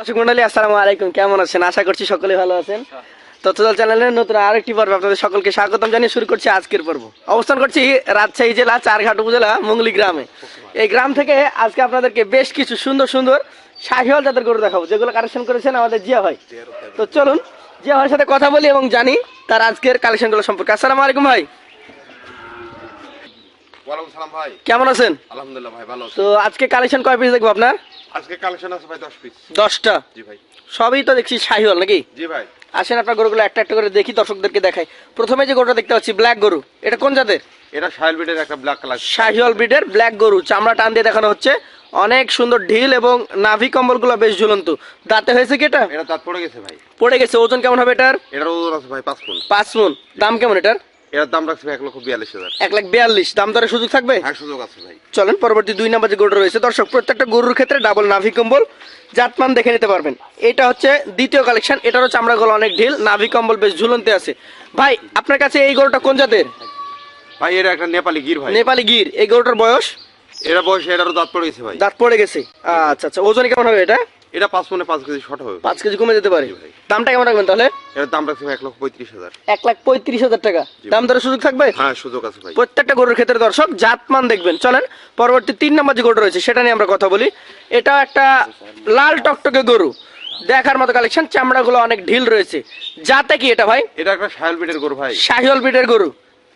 দর্শক মন্ডলী, আসসালামু আলাইকুম। কেমন আছেন? আশা করছি সকলে ভালো আছেন। তথ্যদল চ্যানেলের নতুন আরেকটি পর্ব আপনাদের সকলকে স্বাগতম জানিয়ে শুরু করছি আজকের পর্ব। অবস্থান করছি রাজশাহী জেলা, চারঘাট উপজেলা, মুঙ্গলি গ্রামে। এই গ্রাম থেকে আজকে আপনাদেরকে বেশ কিছু সুন্দর সুন্দর শাহিওয়াল জাতের গরু দেখাবো, যেগুলো কালেকশন করেছেন আমাদের জিয়া ভাই। তো চলুন, জিয়া ভাইয়ের সাথে কথা বলি এবং জানি তার আজকের কালেকশনগুলো সম্পর্কে। আসসালামু আলাইকুম ভাই। ওয়ালাইকুম সালাম ভাই। কেমন আছেন? আলহামদুলিল্লাহ ভাই ভালো তো আজকে কালেকশন কয় পিস দেখব আপনার? আজকে কালেকশন আছে ভাই দশ পিস দশটা? জি ভাই। সবই তো দেখছি শাহিওয়াল নাকি? জি ভাই। আসেন আপনার গরুগুলো একটা একটা করে দেখি দর্শকদেরকে দেখাই। প্রথমে যে গরুটা দেখতে পাচ্ছি ব্ল্যাক গরু। এটা কোন জাতের? এটা বিটের একটা ব্ল্যাক কালার শাহিওয়াল ব্রিডের ব্ল্যাক গরু। চামড়া টান দিয়ে দেখানো হচ্ছে। অনেক সুন্দর ঢিল এবং নাভি কম্বলগুলো বেশ ঝুলন্ত। দাঁতে হয়েছে কি এটা? এটা দাঁত পড়ে গেছে ভাই। পড়ে গেছে। ওজন কেমন হবে এটার? এটার ওজন আছে ভাই পাঁচ ফুল পাঁচ দাম কেমন এটার? এটার দাম রাখছে এক লক্ষ বিয়াল্লিশ হাজার। এক লাখ বিয়াল্লিশ। দাম দরে সুযোগ থাকবে? হ্যাঁ সুযোগ আছে ভাই। চলেন পরবর্তী দুই নাম্বার যে গরুটা রয়েছে দর্শক প্রত্যেকটা গরুর ক্ষেত্রে ডাবল নাভি কম্বল জাতমান দেখে নিতে পারবেন। এটা হচ্ছে দ্বিতীয় কালেকশন এটারও চামড়াগুলো অনেক ঢিল নাভি কম্বল বেশ ঝুলন্তে আছে। ভাই আপনার কাছে এই গরুটা কোন জাতের? ভাই এটা একটা নেপালি গির ভাই। নেপালি গির। এই গরুটার বয়স? এটা বয়স এটারও দাঁত পড়ে গেছে ভাই। দাঁত পড়ে গেছে। আচ্ছা আচ্ছা ওজন কেমন হবে এটা? এটা পাঁচ মনে পাঁচ কেজি শর্ট হবে। পাঁচ কেজি কমে যেতে পারে। দামটা কেমন রাখবেন তাহলে? এটার দাম রাখছে এক লক্ষ পঁয়ত্রিশ হাজার। এক লাখ পঁয়ত্রিশ হাজার টাকা। দাম দরের সুযোগ থাকবে? হ্যাঁ সুযোগ আছে ভাই। প্রত্যেকটা গরুর ক্ষেত্রে দর্শক জাতমান দেখবেন। চলেন পরবর্তী তিন নম্বর যে গরু রয়েছে সেটা নিয়ে আমরা কথা বলি। এটা একটা লাল টকটকে গরু। দেখার মতো কালেকশন চামড়াগুলো অনেক ঢিল রয়েছে। যাতে কি এটা ভাই? এটা একটা শাইল বিটের গরু ভাই। শাহিওল ব্রিডের গরু।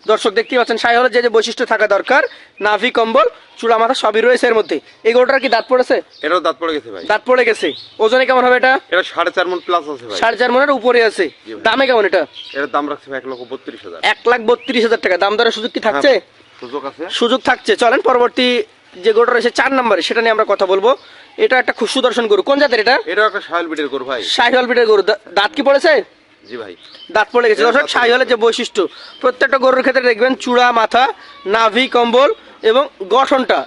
দর্শক দেখতেই পাচ্ছেন শাহিওলের যে যে বৈশিষ্ট্য থাকা দরকার নাভি কম্বল চূড়া মাথা সবই রয়েছে এর মধ্যে। এই গরুটার কি দাঁত পড়েছে? এটারও দাঁত পড়ে গেছে ভাই। দাঁত পড়ে গেছে। ওজনে কেমন হবে এটা? এটা সাড়ে চার মন প্লাস আছে ভাই। সাড়ে চার মনের উপরে আছে। দামে কেমন এটা? এটার দাম রাখছে ভাই এক লক্ষ বত্রিশ হাজার। এক লাখ বত্রিশ হাজার টাকা। দাম দরের সুযোগ কি থাকছে? হ্যাঁ, সুযোগ আছে। সুযোগ থাকছে। চলেন পরবর্তী যে গরুটা রয়েছে চার নম্বরে সেটা নিয়ে আমরা কথা বলব। এটা একটা খুব সুদর্শন গরু। কোন জাতের এটা? এটা একটা শাইল বিটের গরু ভাই। শাহিওয়াল বিটের গরু। দাঁত কি পড়েছে? জি ভাই। দাঁত পড়ে গেছে। দর্শক শাহিওয়ালের যে বৈশিষ্ট্য প্রত্যেকটা গরুর ক্ষেত্রে দেখবেন চূড়া মাথা নাভি কম্বল এবং গঠনটা।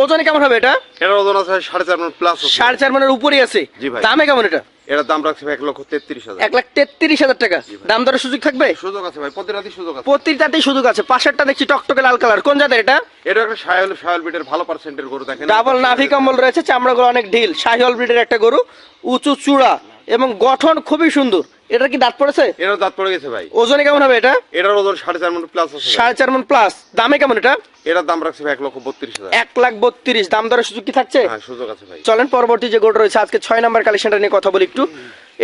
ওজনে কেমন হবে এটা? এটার ওজন আছে সাড়ে চার মন প্লাস আছে সাড়ে চার মনের উপরেই আছে। জি ভাই। দামে কেমন এটা? এটার দাম রাখছে এক লক্ষ তেত্রিশ হাজার। এক লাখ তেত্রিশ হাজার টাকা। দাম দরের সুযোগ থাকবে? সুযোগ আছে ভাই প্রতি রাতে সুযোগ আছে। প্রতিটাতেই সুযোগ আছে। পাশেরটা দেখছি টকটকে লাল কালার। কোন জাতের এটা? এটা একটা শায়াল শায়াল বিটের ভালো পার্সেন্টের গরু দেখেন। ডাবল নাভি কম্বল রয়েছে চামড়াগুলো অনেক ঢিল। শাহিওয়াল ব্রিডের একটা গরু উঁচু চূড়া। এবং গঠন খুবই সুন্দর। এটা কি দাঁত পড়েছে? এটা দাঁত পড়ে গেছে ভাই। ওজনে কেমন হবে এটা? এটার ওজন সাড়ে চার মন প্লাস আছে। সাড়ে চার মন প্লাস দামে কেমন এটা? এটার দাম রাখছে ভাই এক লক্ষ বত্রিশ হাজার। এক লাখ বত্রিশ। দাম দরের সুযোগ কি থাকছে? হ্যাঁ সুযোগ আছে ভাই। চলেন পরবর্তী যে গোল রয়েছে আজকে ছয় নাম্বার কালেকশনটা নিয়ে কথা বলি একটু।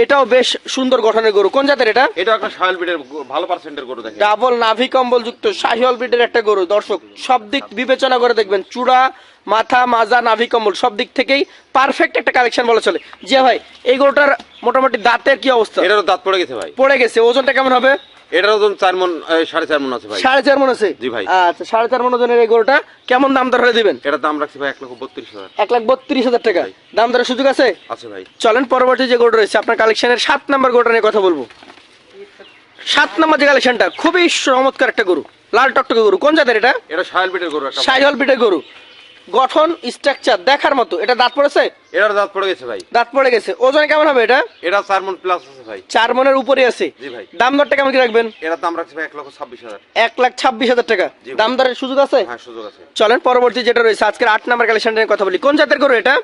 এটাও বেশ সুন্দর গঠনের গরু। কোন জাতের এটা? এটা একটা সাহল বিটের ভালো পার্সেন্টের গরু দেখেন। ডাবল নাভি কম্বল যুক্ত শাহিওয়াল ব্রিডের একটা গরু। দর্শক সব দিক বিবেচনা করে দেখবেন। চূড়া মাথা মাজা নাভি কম্বল সব দিক থেকেই পারফেক্ট একটা কালেকশন বলা চলে। জিয়া ভাই এই গরুটার মোটামুটি দাঁতের কি অবস্থা? এটারও দাঁত পড়ে গেছে ভাই। পড়ে গেছে। ওজনটা কেমন হবে? এটার ওজন চার মন সাড়ে চার মন আছে ভাই। সাড়ে চার মন আছে? জি ভাই। আচ্ছা সাড়ে চার মন ওজনের এই গরুটা কেমন দাম দর দিবেন? এটার দাম রাখছে ভাই এক লক্ষ বত্রিশ হাজার। এক লাখ বত্রিশ হাজার টাকা। দাম দরের সুযোগ আছে? আছে ভাই। চলেন পরবর্তী যে রয়েছে আপনার কালেকশনের সাত নাম্বার গরুটা নিয়ে কথা বলব। সাত নাম্বার যে কালেকশনটা খুবই চমৎকার একটা গরু। লাল টকটকে গরু। কোন জাতের এটা? এটা গরু পিঠের গরু। গঠন স্ট্রাকচার দেখার মতো। এটা দাঁত পড়েছে? এটার দাঁত পড়ে গেছে ভাই। দাঁত পড়ে গেছে। ওজন কেমন হবে এটা? এটা চার মন প্লাস আছে ভাই। চার মনের উপরে আছে। জি ভাই। দাম দরটা কেমন কি রাখবেন? এটার দাম রাখছে ভাই এক লক্ষ ছাব্বিশ হাজার। এক লাখ ছাব্বিশ হাজার টাকা। দাম দরের সুযোগ আছে? হ্যাঁ সুযোগ আছে। চলেন পরবর্তী যেটা রয়েছে আজকের আট নাম্বার কালেকশন নিয়ে কথা বলি। কোন জাতের গরু এটা?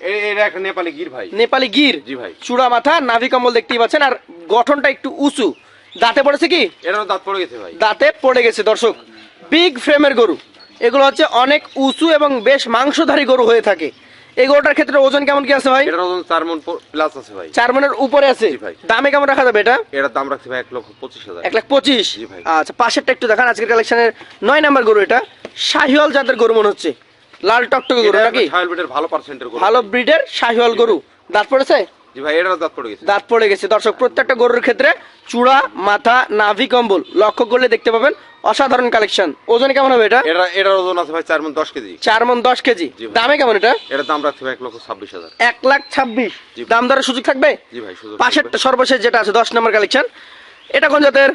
এটা একটা নেপালি গির ভাই। নেপালি গির। জি ভাই। চূড়া মাথা নাভি কম্বল দেখতেই পাচ্ছেন আর গঠনটা একটু উঁচু। দাঁতে পড়েছে কি? এটারও দাঁত পড়ে গেছে ভাই। দাঁতে পড়ে গেছে দর্শক। বিগ ফ্রেমের গরু। এগুলো হচ্ছে অনেক উঁচু এবং বেশ মাংসধারী গরু হয়ে থাকে। এই গরুটার ক্ষেত্রে ওজন কেমন কি আছে ভাই? এটার ওজন চার মন প্লাস আছে ভাই। চার মনের উপরে আছে। ভাই। দামে কেমন রাখা যাবে এটা? এটার দাম রাখছে ভাই এক লক্ষ পঁচিশ হাজার। এক লাখ পঁচিশ? জি ভাই। আচ্ছা পাশেরটা একটু দেখান আজকের কালেকশনের নয় নাম্বার গরু এটা। শাহিওয়াল জাতের গরু মনে হচ্ছে। লাল টকটকে গরু নাকি? শায়াল বিটের ভালো পার্সেন্টের গরু। ভালো ব্রিডের শাহিওয়াল গরু। দাঁত পড়েছে? জি ভাই এটারও দাঁত পড়ে গেছে। দাঁত পড়ে গেছে। দর্শক প্রত্যেকটা গরুর ক্ষেত্রে চূড়া মাথা নাভি কম্বল লক্ষ্য করলে দেখতে পাবেন অসাধারণ কালেকশন। ওজন কেমন হবে এটা? এটা এটার ওজন আছে ভাই চার মন দশ কেজি। চার মন দশ কেজি। দামে কেমন এটা? এটার দাম রাখছে ভাই এক লক্ষ ছাব্বিশ হাজার। এক লাখ ছাব্বিশ। জি ভাই। দাম দরের সুযোগ থাকবে? জি ভাই সুযোগ পাশেরটা সর্বশেষ যেটা আছে দশ নম্বর কালেকশন। এটা কোন জাতের?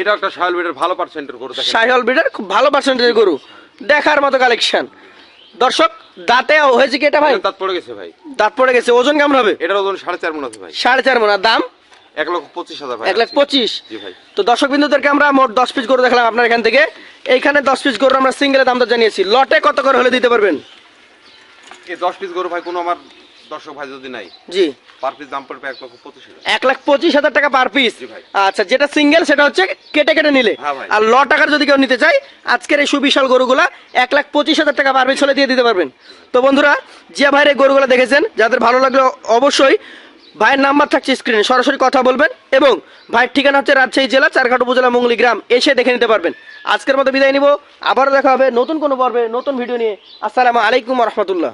এটা একটা শায়াল বিটের ভালো পার্সেন্টের গরু দেখেন। সাইহল ব্রিডের খুব ভালো পার্সেন্টেজের গরু। দেখার মতো কালেকশন। দর্শক দাঁতে হয়েছে কি এটা ভাই? দাঁত পড়ে গেছে ভাই। দাঁত পড়ে গেছে ওজন কেমন হবে? এটার ওজন সাড়ে চার মন আছে ভাই। সাড়ে চার মন আর দাম? এক লক্ষ পঁচিশ হাজার এক লাখ পঁচিশ। জি ভাই। তো দর্শক বিন্দুদেরকে আমরা মোট দশ পিস গরু দেখলাম আপনার এখান থেকে। এইখানে দশ পিস গরু আমরা সিঙ্গেলে দাম দর জানিয়েছি। লটে কত করে হলে দিতে পারবেন? এই দশ পিস গরু ভাই কোনো আমার দর্শক ভাই যদি নাই জি। পার পিস দাম পড়বে এক লক্ষ পঁচিশ এক লাখ পঁচিশ হাজার টাকা পার পিস আচ্ছা যেটা সিঙ্গেল সেটা হচ্ছে কেটে কেটে নিলে। আর ল টাকার যদি কেউ নিতে চায় আজকের এই সুবিশাল গরুগুলা এক লাখ পঁচিশ হাজার টাকা পার পিস হলে দিয়ে দিতে পারবেন। তো বন্ধুরা জিয়া ভাইয়ের এই গরুগুলো দেখেছেন যাদের ভালো লাগল অবশ্যই ভাইয়ের নাম্বার থাকছে স্ক্রিনে সরাসরি কথা বলবেন এবং ভাইয়ের ঠিকানা হচ্ছে রাজশাহী জেলা চারঘাট উপজেলা মঙ্গলি গ্রাম। এসে দেখে নিতে পারবেন। আজকের মতো বিদায় নিব। আবারও দেখা হবে নতুন কোনো পর্বে নতুন ভিডিও নিয়ে। আসসালামু আলাইকুম রহমতুল্লাহ।